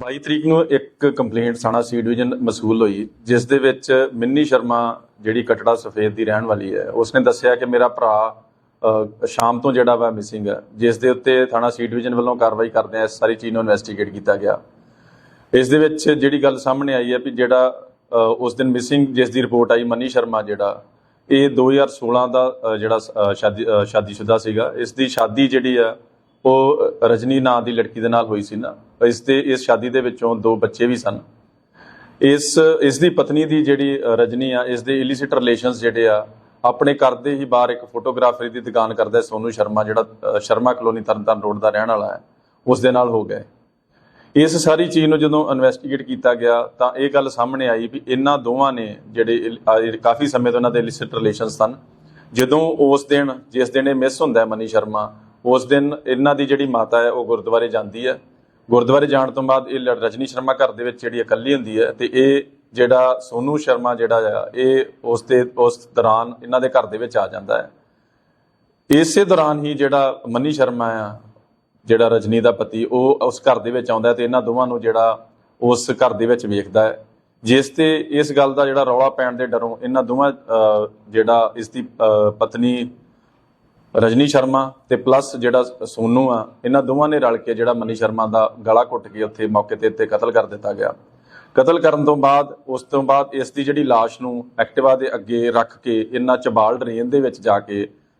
22 ਤਰੀਕ ਨੂੰ ਇੱਕ ਕੰਪਲੇਂਟ ਥਾਣਾ ਸੀ ਡਿਵੀਜ਼ਨ ਮਸੂਲ ਹੋਈ ਜਿਸ ਦੇ ਵਿੱਚ ਮਿੰਨੀ ਸ਼ਰਮਾ ਜਿਹੜੀ ਕਟੜਾ ਸਫੇਦ ਦੀ ਰਹਿਣ ਵਾਲੀ ਹੈ ਉਸਨੇ ਦੱਸਿਆ ਕਿ ਮੇਰਾ ਭਰਾ ਸ਼ਾਮ ਤੋਂ ਜਿਹੜਾ ਵਾ ਮਿਸਿੰਗ ਹੈ ਜਿਸ ਦੇ ਉੱਤੇ ਥਾਣਾ ਸੀ ਡਿਵੀਜ਼ਨ ਵੱਲੋਂ ਕਾਰਵਾਈ ਕਰਦੇ ਆ ਇਸ ਸਾਰੀ ਚੀਜ਼ ਨੂੰ ਇਨਵੈਸਟੀਗੇਟ ਕੀਤਾ ਗਿਆ। ਇਸ ਦੇ ਵਿੱਚ ਜਿਹੜੀ ਗੱਲ ਸਾਹਮਣੇ ਆਈ ਹੈ ਵੀ ਜਿਹੜਾ ਉਸ ਦਿਨ ਮਿਸਿੰਗ ਜਿਸ ਦੀ ਰਿਪੋਰਟ ਆਈ ਮਨੀ ਸ਼ਰਮਾ ਜਿਹੜਾ ਇਹ 2016 ਦਾ ਜਿਹੜਾ ਸ਼ਾਦੀ ਅ, ਸ਼ਾਦੀशुदा ਸੀਗਾ। ਇਸ ਦੀ ਸ਼ਾਦੀ ਜਿਹੜੀ ਆ ਉਹ ਰਜਨੀ ਨਾਂ ਦੀ ਲੜਕੀ ਦੇ ਨਾਲ ਹੋਈ ਸੀ ਨਾ। ਇਸ ਤੇ ਇਸ ਸ਼ਾਦੀ ਦੇ ਵਿੱਚੋਂ ਦੋ ਬੱਚੇ ਵੀ ਸਨ। ਇਸ ਇਸ ਦੀ ਪਤਨੀ ਦੀ ਜਿਹੜੀ ਰਜਨੀ ਆ, ਇਸ ਦੇ ਇਲਿਸਿਟ ਰਿਲੇਸ਼ਨਸ ਜਿਹੜੇ ਆ, ਆਪਣੇ ਘਰ ਦੇ ਹੀ ਬਾਹਰ ਇੱਕ ਫੋਟੋਗ੍ਰਾਫਰੀ ਦੀ ਦੁਕਾਨ ਕਰਦਾ ਹੈ, ਸੋਨੂ ਸ਼ਰਮਾ, ਜਿਹੜਾ ਸ਼ਰਮਾ ਕਲੋਨੀ ਤਰਨਤਾਰਨ ਰੋਡ ਦਾ ਰਹਿਣ ਵਾਲਾ ਹੈ, ਉਸ ਦੇ ਨਾਲ ਹੋ ਗਏ ਇਸ ਸਾਰੀ ਚੀਜ਼ ਨੂੰ ਜਦੋਂ ਇਨਵੈਸਟੀਗੇਟ ਕੀਤਾ ਗਿਆ, ਤਾਂ ਇਹ ਗੱਲ ਸਾਹਮਣੇ ਆਈ ਵੀ ਇਹਨਾਂ ਦੋਵਾਂ ਨੇ ਜਿਹੜੇ ਕਾਫੀ ਸਮੇਂ ਤੋਂ ਇਹਨਾਂ ਦੇ ਇਲਿਸਿਟ ਰਿਲੇਸ਼ਨਸ ਸਨ। ਜਦੋਂ ਉਸ ਦਿਨ, ਜਿਸ ਦਿਨ ਇਹ ਮਿਸ ਹੁੰਦਾ ਮਨੀ ਸ਼ਰਮਾ, ਉਸ ਦਿਨ ਇਹਨਾਂ ਦੀ ਜਿਹੜੀ ਮਾਤਾ ਹੈ, ਉਹ ਗੁਰਦੁਆਰੇ ਜਾਂਦੀ ਹੈ ਗੁਰਦੁਆਰੇ ਜਾਣ ਤੋਂ ਬਾਅਦ ਇਹ ਲ- ਰਜਨੀ ਸ਼ਰਮਾ ਘਰ ਦੇ ਵਿੱਚ ਜਿਹੜੀ ਇਕੱਲੀ ਹੁੰਦੀ ਹੈ ਤੇ ਇਹ ਜਿਹੜਾ ਸੋਨੂ ਸ਼ਰਮਾ ਜਿਹੜਾ ਆ ਇਹ ਉਸ ਦੇ ਉਸ ਦੌਰਾਨ ਇਹਨਾਂ ਦੇ ਘਰ ਦੇ ਵਿੱਚ ਆ ਜਾਂਦਾ ਹੈ। ਇਸੇ ਦੌਰਾਨ ਹੀ ਜਿਹੜਾ ਮਨੀ ਸ਼ਰਮਾ ਆ ਜਿਹੜਾ ਰਜਨੀ ਦਾ ਪਤੀ ਉਹ ਉਸ ਘਰ ਦੇ ਵਿੱਚ ਆਉਂਦਾ ਤੇ ਇਹਨਾਂ ਦੋਵਾਂ ਨੂੰ ਜਿਹੜਾ ਉਸ ਘਰ ਦੇ ਵਿੱਚ ਵੇਖਦਾ ਹੈ। ਜਿਸ ਤੇ ਇਸ ਗੱਲ ਦਾ ਜਿਹੜਾ ਰੌਲਾ ਪੈਣ ਦੇ ਡਰੋਂ ਇਹਨਾਂ ਦੋਵਾਂ ਅਹ, ਜਿਹੜਾ ਇਸ ਦੀ ਅਹ, ਪਤਨੀ ਰਜਨੀ ਸ਼ਰਮਾ ਤੇ ਪਲੱਸ ਜਿਹੜਾ ਸੋਨੂ ਆ, ਇਹਨਾਂ ਦੋਵਾਂ ਨੇ ਰਲ ਕੇ ਜਿਹੜਾ ਮਨੀ ਸ਼ਰਮਾ ਦਾ ਗਲਾ ਘੁੱਟ ਕੇ ਉੱਥੇ ਮੌਕੇ ਤੇ ਉੱਤੇ ਕਤਲ ਕਰ ਦਿੱਤਾ ਗਿਆ। ਕਤਲ ਕਰਨ ਤੋਂ ਬਾਅਦ, ਉਸ ਤੋਂ ਬਾਅਦ ਇਸ ਦੀ ਜਿਹੜੀ ਲਾਸ਼ ਨੂੰ ਐਕਟਿਵਾ ਦੇ ਅੱਗੇ ਰੱਖ ਕੇ ਇਹਨਾਂ ਚਬਾਲ ਡਰੇਨ ਦੇ ਵਿੱਚ ਜਾ ਕੇ